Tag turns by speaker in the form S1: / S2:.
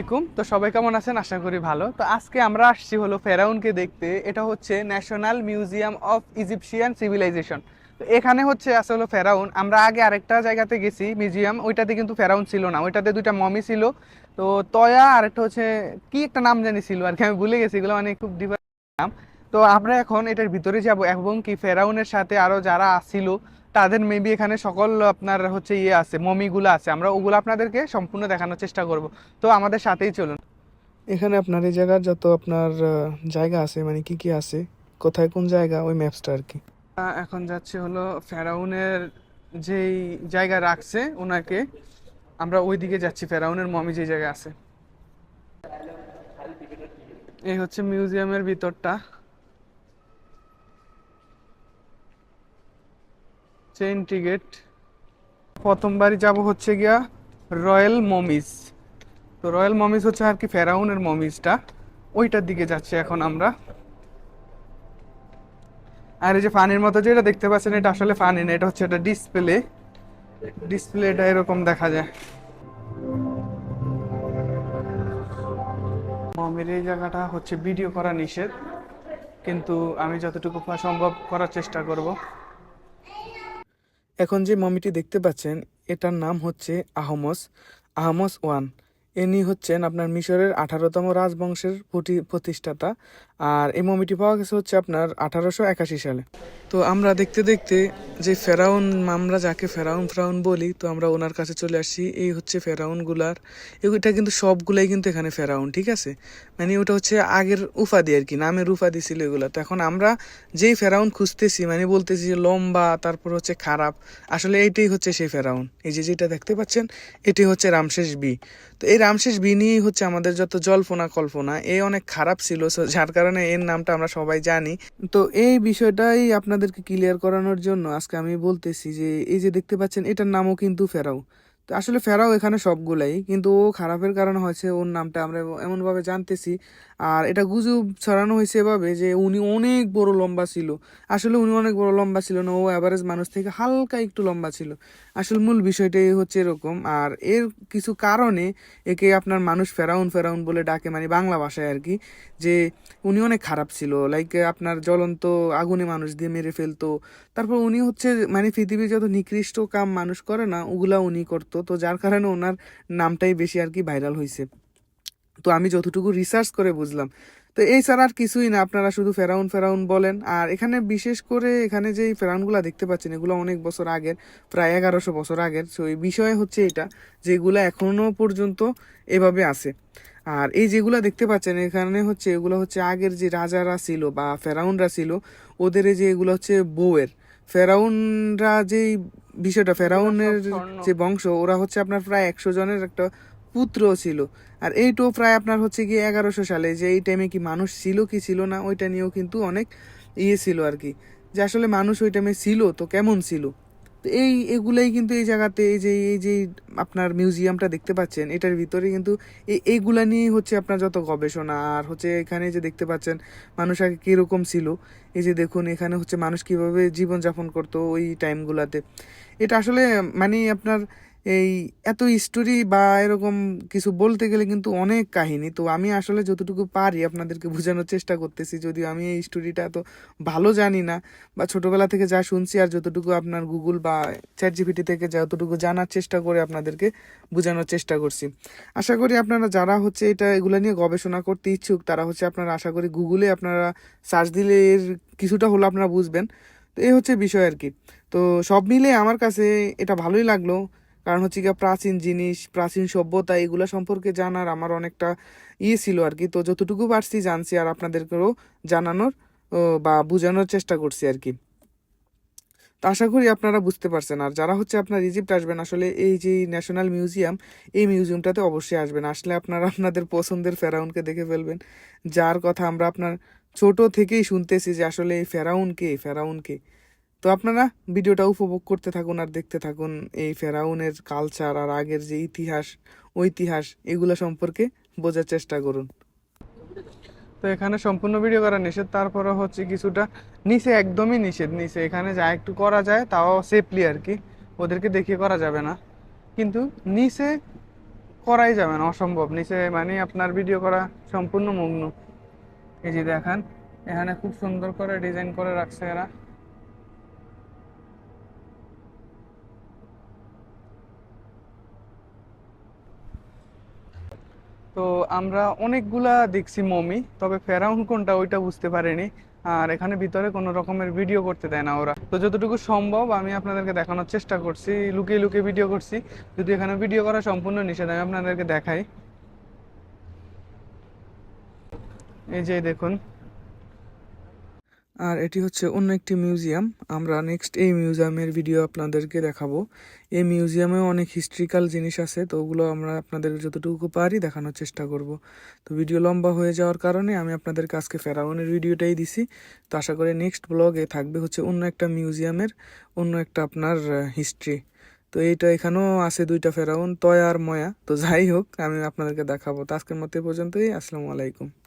S1: আলাইকুম। তো সবাই কেমন আছেন? আশা করি ভালো। তো আজকে আমরা আসছি হলো ফেরাউনকে দেখতে। এটা হচ্ছে national museum of Egyptian civilisation তো এখানে হচ্ছে আসলে ফেরাউন। আমরা আগে আরেকটা জায়গাতে গেছি মিউজিয়াম ওইটাতে কিন্তু ফেরাউন ছিল না। ওইটাতে দুইটা মমি ছিল। তো তয়া আর একটা হচ্ছে, কি একটা নাম জানি ছিল আর কি, আমি ভুলে গেছি। এগুলো মানে খুব ডিফারেন্ট নাম। তো আমরা এখন এটার ভিতরে যাব এবং কি ফেরাউনের সাথে আরও যারা ছিল তাদের মেবি এখানে সকল আপনার হচ্ছে ইয়ে আছে মমিগুলো আছে। আমরা ওগুলো আপনাদেরকে সম্পূর্ণ দেখানোর চেষ্টা করব। তো আমাদের সাথেই চলুন।
S2: এখানে আপনার এই জায়গার যত আপনার জায়গা আছে মানে কি কি আছে কোথায় কোন জায়গা ওই ম্যাপসটা আর কি।
S1: এখন যাচ্ছে হলো ফেরাউনের যেই জায়গা রাখছে ওনাকে আমরা ওই দিকে যাচ্ছি ফেরাউনের মমি যে জায়গায় আছে। এই হচ্ছে মিউজিয়ামের ভিতরটা। চেইন টিকেট প্রথমবারই যাব হচ্ছে গিয়া রয়্যাল মমিস। তো রয়্যাল মমিজ হচ্ছে আর কি ফেরাউনের মমিজটা ওইটার দিকে যাচ্ছি এখন আমরা। আর এই যে ফানির মতো যেটা দেখতে পাচ্ছেন, এটা আসলে ফানি না, এটা হচ্ছে একটা ডিসপ্লে। ডিসপ্লেটা এরকম দেখা যায়। মমির এই জায়গাটা হচ্ছে ভিডিও করা নিষেধ, কিন্তু আমি যতটুকু সম্ভব করার চেষ্টা করব।
S2: এখন যে মমিটি দেখতে পাচ্ছেন, এটার নাম হচ্ছে আহমস আহমস ওয়ান। ইনি হচ্ছেন আপনার মিশরের আঠারোতম রাজবংশের প্রতি- প্রতিষ্ঠাতা। আর এই মমিটি পাওয়া গেছে হচ্ছে আপনার আঠারোশো একাশি সালে। তো আমরা দেখতে দেখতে যে ফেরাউন, আমরা যাকে ফেরাউন ফেরাউন বলি, তো আমরা ওনার কাছে চলে আসছি, এই হচ্ছে ফেরাউনগুলার। এটা কিন্তু সবগুলাই কিন্তু এখানে ফেরাউন, ঠিক আছে? মানে ওটা হচ্ছে আগের উপাধি আর কি, নামের উপাধি ছিল এগুলো। তো এখন আমরা যেই ফেরাউন খুঁজতেছি মানে বলতেছি যে লম্বা, তারপর হচ্ছে খারাপ, আসলে এইটাই হচ্ছে সেই ফেরাউন। এই যে যেটা দেখতে পাচ্ছেন এটি হচ্ছে রামশেষ বি। তো এই রামশেষ বি নিয়েই হচ্ছে আমাদের যত জল্পনা কল্পনা এ অনেক খারাপ ছিল যার কারণে এর নামটা আমরা সবাই জানি। তো এই বিষয়টাই আপনাদেরকে ক্লিয়ার করানোর জন্য আজকে আমি বলতেছি যে, এই যে দেখতে পাচ্ছেন, এটার নামও কিন্তু ফেরাও। তো আসলে ফেরাও এখানে সবগুলাই, কিন্তু ও খারাপের কারণে হয়েছে, ওর নামটা আমরা এমনভাবে জানতেছি। আর এটা গুজব ছড়ানো হয়েছে এভাবে যে উনি অনেক বড় লম্বা ছিল। আসলে উনি অনেক বড় লম্বা ছিল না, ও অ্যাভারেজ মানুষ থেকে হালকা একটু লম্বা ছিল। আসলে মূল বিষয়টাই হচ্ছে এরকম। আর এর কিছু কারণে একে আপনার মানুষ ফেরাউন ফেরাউন বলে ডাকে মানে বাংলা ভাষায় আর কি, যে উনি অনেক খারাপ ছিল। লাইক আপনার জ্বলন্ত আগুনে মানুষ দিয়ে মেরে ফেলতো। তারপর উনি হচ্ছে মানে পৃথিবীর যত নিকৃষ্ট কাম মানুষ করে না, ওগুলা উনি করতো। তো যার কারণে ওনার নামটাই বেশি আর কি ভাইরাল হয়েছে তো আমি যতটুকু রিসার্চ করে বুঝলাম। তো এই ছাড়া আর কিছুই না, আপনারা শুধু ফেরাউন ফেরাউন বলেন। আর এখানে বিশেষ করে এখানে যে ফেরাউনগুলা দেখতে পাচ্ছেন, এগুলো অনেক বছর আগের, প্রায় এগারোশো বছর আগের। তো এই বিষয় হচ্ছে এটা, যেগুলো এখনও পর্যন্ত এভাবে আছে। আর এই যেগুলো দেখতে পাচ্ছেন, এখানে হচ্ছে, এগুলো হচ্ছে আগের যে রাজারা ছিল বা ফেরাউনরা ছিল, ওদের যে এগুলো হচ্ছে বউয়ের। ফেরাউনরা যেই বিষয়টা ফেরাউনের যে বংশ ওরা হচ্ছে আপনার প্রায় একশো জনের একটা পুত্র ছিল। আর এইটাও প্রায় আপনার হচ্ছে কি এগারোশো সালে যে এই টাইমে কি মানুষ ছিল কি ছিল না ওইটা নিয়েও কিন্তু অনেক ইয়ে ছিল আর কি। যে আসলে মানুষ ওই টাইমে ছিল তো কেমন ছিল? তো এই, এগুলাই কিন্তু এই জায়গাতে এই যে এই যে আপনার মিউজিয়ামটা দেখতে পাচ্ছেন, এটার ভিতরে কিন্তু এই এইগুলা নিয়েই হচ্ছে আপনার যত গবেষণা, আর হচ্ছে এখানে যে দেখতে পাচ্ছেন মানুষ আগে কীরকম ছিল, এই যে দেখুন এখানে হচ্ছে মানুষ কীভাবে জীবনযাপন করতো ওই টাইমগুলাতে এটা আসলে মানে আপনার এই এত স্টোরি বা এরকম কিছু বলতে গেলে কিন্তু অনেক কাহিনী। তো আমি আসলে যতটুকু পারি আপনাদেরকে বোঝানোর চেষ্টা করতেছি, যদিও আমি এই স্টোরিটা এত ভালো জানি না বা ছোটবেলা থেকে যা শুনছি আর যতটুকু আপনার গুগল বা চ্যাট জিপিটি থেকে যতটুকু জানার চেষ্টা করে আপনাদেরকে বোঝানোর চেষ্টা করছি। আশা করি আপনারা যারা হচ্ছে এটা, এগুলো নিয়ে গবেষণা করতে ইচ্ছুক, তারা হচ্ছে আপনারা আশা করি গুগলে আপনারা সার্চ দিলে এর কিছুটা হলো আপনারা বুঝবেন। তো এই হচ্ছে বিষয় আর কি। তো সব মিলে আমার কাছে এটা ভালোই লাগল। কারণ হচ্ছে গিয়ে প্রাচীন জিনিস, প্রাচীন সভ্যতা, এগুলো সম্পর্কে জানার আমার অনেকটা ইয়ে ছিল আর কি। তো যতটুকু পারছি জানছি আর আপনাদেরকেও জানানোর বা বোঝানোর চেষ্টা করছি আর কি। তো আশা করি আপনারা বুঝতে পারছেন। আর যারা হচ্ছে আপনার ইজিপ্ট আসবেন, আসলে এই যে ন্যাশনাল মিউজিয়াম এই মিউজিয়ামটাতে অবশ্যই আসবেন। আসলে আপনারা আপনাদের পছন্দের ফেরাউনকে দেখে ফেলবেন, যার কথা আমরা আপনার ছোট থেকেই শুনতেছি যে আসলে এই ফেরাউনকে ফেরাউনকে তো আপনারা ভিডিওটা উপভোগ করতে থাকুন আর দেখতে থাকুন এই ফেরাউনের কালচার আর আগের যে ইতিহাস, ঐতিহাস, এগুলো সম্পর্কে বোঝার চেষ্টা করুন।
S1: তো এখানে সম্পূর্ণ ভিডিও করা নিষেধ তারপরে হচ্ছে কিছুটা নিচে একদমই নিষেধ নিচে এখানে যা একটু করা যায় তাও সেফলি আর কি, ওদেরকে দেখিয়ে করা যাবে না। কিন্তু নিচে করাই যাবে না, অসম্ভব। নিচে মানে আপনার ভিডিও করা সম্পূর্ণ মগ্ন। এই যে দেখান, এখানে খুব সুন্দর করে ডিজাইন করে রাখছে এরা। তো আমরা অনেকগুলা দেখছি মমি, তবে ফেরাউন কোনটা ওইটা বুঝতে পারিনি। আর এখানে ভিতরে কোনো রকমের ভিডিও করতে দেয় না ওরা। তো যতটুকু সম্ভব আমি আপনাদেরকে দেখানোর চেষ্টা করছি, লুকিয়ে লুকিয়ে ভিডিও করছি। যদি এখানে ভিডিও করা সম্পূর্ণ নিষেধ, আমি আপনাদেরকে দেখাই। এই যে দেখুন
S2: আর এটি হচ্ছে অন্য একটি মিউজিয়াম। আমরা নেক্সট এই মিউজিয়ামের ভিডিও আপনাদেরকে দেখাবো। এই মিউজিয়ামেও অনেক হিস্ট্রিক্যাল জিনিস আছে, তো ওগুলো আমরা আপনাদের যতটুকু পারি দেখানোর চেষ্টা করব। তো ভিডিও লম্বা হয়ে যাওয়ার কারণে আমি আপনাদেরকে আজকে ফেরাউনের ভিডিওটাই দিছি। তো আশা করি নেক্সট ব্লগে থাকবে হচ্ছে অন্য একটা মিউজিয়ামের, অন্য একটা আপনার হিস্ট্রি তো এইটা এখানেও আছে দুইটা ফেরাউন, তয় আর ময়া। তো যাই হোক, আমি আপনাদেরকে দেখাবো। তো আজকের মতো পর্যন্তই। আসসালামু আলাইকুম।